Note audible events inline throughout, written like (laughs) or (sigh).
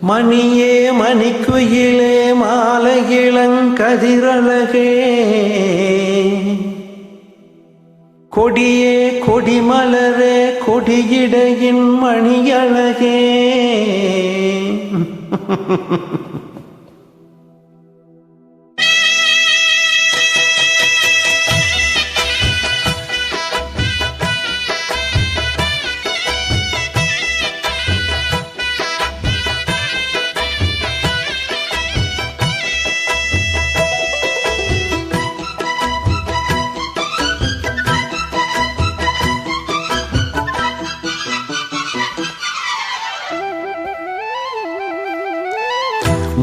மணியே மணிக்குயிலே மாலகிழங்கதிரழகே கொடியே கொடிமலரே கொடியிடையின் மணியழகே. (laughs)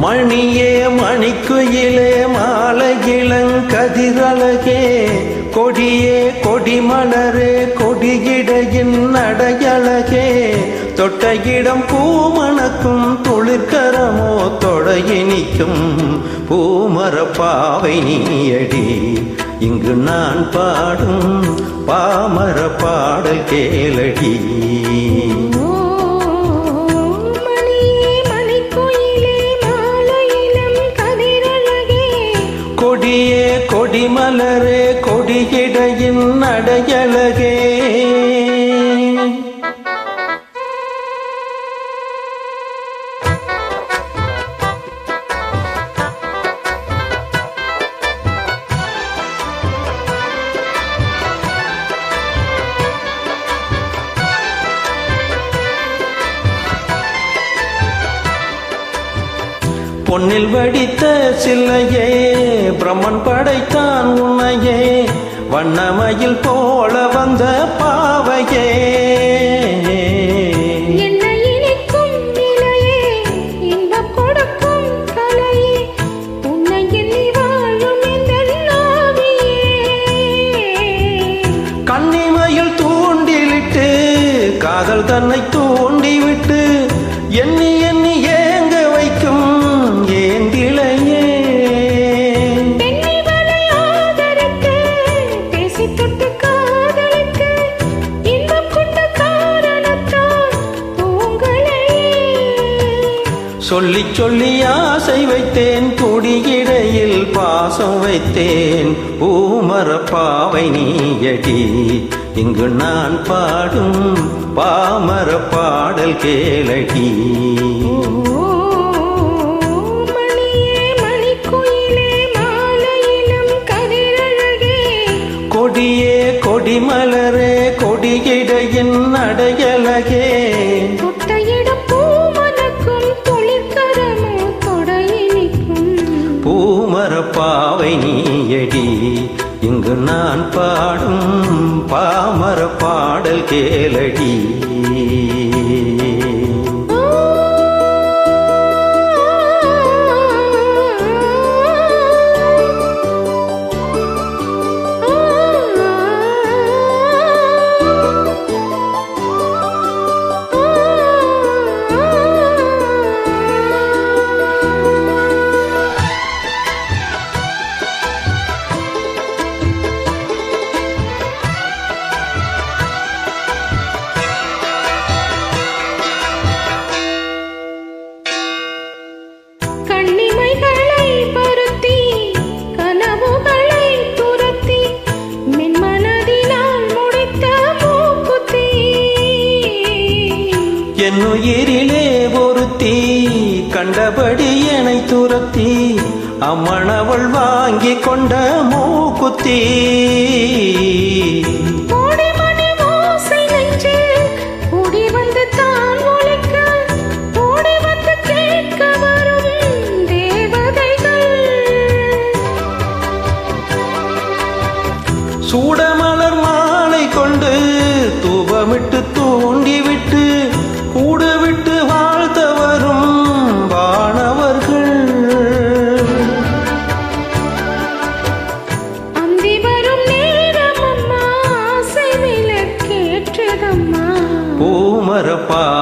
மணியே மணிக்குயிலே மாலகிழங்கதிரழகே கொடியே கொடிமலரே கொடியிடையின் நடையழகே. தொட்ட பூமணக்கும் துளிர்கரமோ தொடையினிக்கும் பூமரப்பாவை நீயடி. இங்கு நான் பாடும் பாமர பாடல் கேளடி. மலரே கொடியிடையின் அடையழகே பொன்னில் வடித்த சில்லையே பிரம்மன் படைத்தான் உன்னையே வண்ணமயில் போல வந்த பாவையே. சொல்லி சொல்லி ஆசை வைத்தேன். துடியிடையில் பாசம் வைத்தேன். பூமர பாவை நீயடி. இங்கு நான் பாடும் பாமர பாடல் கேளடி. கொடியே கொடிமலரே கொடியிடையின் நடையழகே நான் பாடும் பாமர பாடல் கேளடி. என்னுயிரிலே ஒருத்தி கண்டபடி என்னை துரத்தி அம்மணவள் வாங்கி கொண்ட மூக்குத்தி. கோடி மணி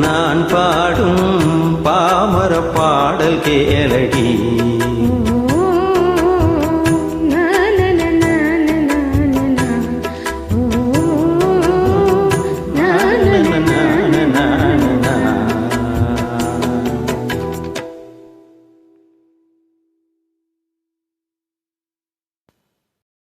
நான் பாடும் பாமர பாடல் கேளடி.